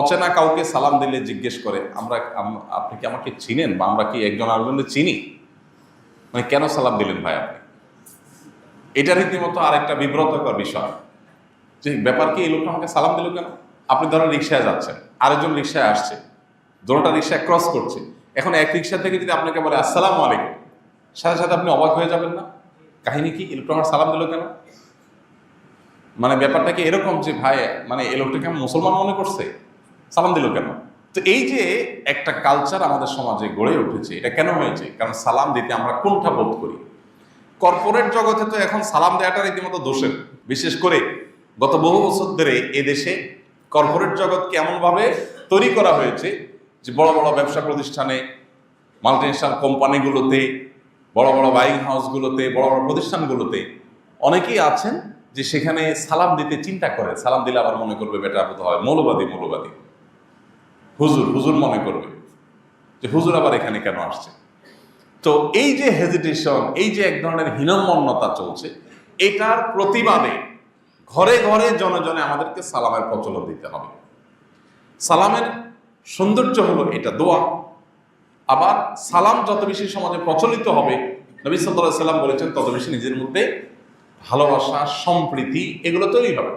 অচেনা কাউকে সালাম দিলে জিজ্ঞেস করে, আমরা আপনি কি আমাকে চিনেন বা আমরা কি একজন আরেকজনকে চিনি? মানে কেন সালাম দিলেন ভাই আপনি? এটা রীতিমতো আরেকটা বিব্রতকর বিষয়। যে ব্যাপার কি, এই লোকটা আমাকে সালাম দিল কেন? আপনি ধরেন রিক্সায় যাচ্ছেন, আরেকজন রিক্সায় আসছে দুটোটা রিক্সায় ক্রস করছে। এখন এক রিক্সা থেকে যদি আপনাকে বলে, আসসালামু আলাইকুম, সাথে সাথে আপনি অবাক হয়ে যাবেন না? কাহিনী কি? এই লোকটা আমার সালাম দিল কেন? মানে ব্যাপারটা কি এরকম যে ভাই মানে এই লোকটাকে মুসলমান মনে করছে? সালাম দিল কেন? তো এই যে একটা কালচার আমাদের সমাজে গড়ে উঠেছে, এটা কেন হয়েছে? কারণ সালাম দিতে আমরা কোনটা বোধ করি? কর্পোরেট জগতে তো এখন সালাম দেওয়াটা রীতিমতো দোষের। বিশেষ করে গত বহু বছর ধরে এদেশে কর্পোরেট জগৎকে এমনভাবে তৈরি করা হয়েছে, যে বড় বড় ব্যবসা প্রতিষ্ঠানে মাল্টিনেশনাল কোম্পানিগুলোতে বড় বড় বাইং হাউসগুলোতে বড় বড় প্রতিষ্ঠানগুলোতে অনেকেই আছেন যে সেখানে সালাম দিতে চিন্তা করে। সালাম দিলে আবার মনে করবে, বেটা বোধ হয় মৌলবাদী মৌলবাদী। হুজুর হুজুর মনে করবে যে হুজুর আবার এখানে কেন আসছে? তো এই যে হেজিটেশন এই যে এক ধরনের হীনম্মন্যতা চলছে, এটার প্রতিবাদে ঘরে ঘরে জনে জনে আমাদেরকে সালামের প্রচলন দিতে হবে। সালামের সৌন্দর্য হলো এটা, দোয়া। আবার সালাম যত বেশি সমাজে প্রচলিত হবে, নবী সাল্লাহ সাল্লাম বলেছেন, তত বেশি নিজের মধ্যে ভালোবাসা, সম্প্রীতি এগুলো তৈরি হবে।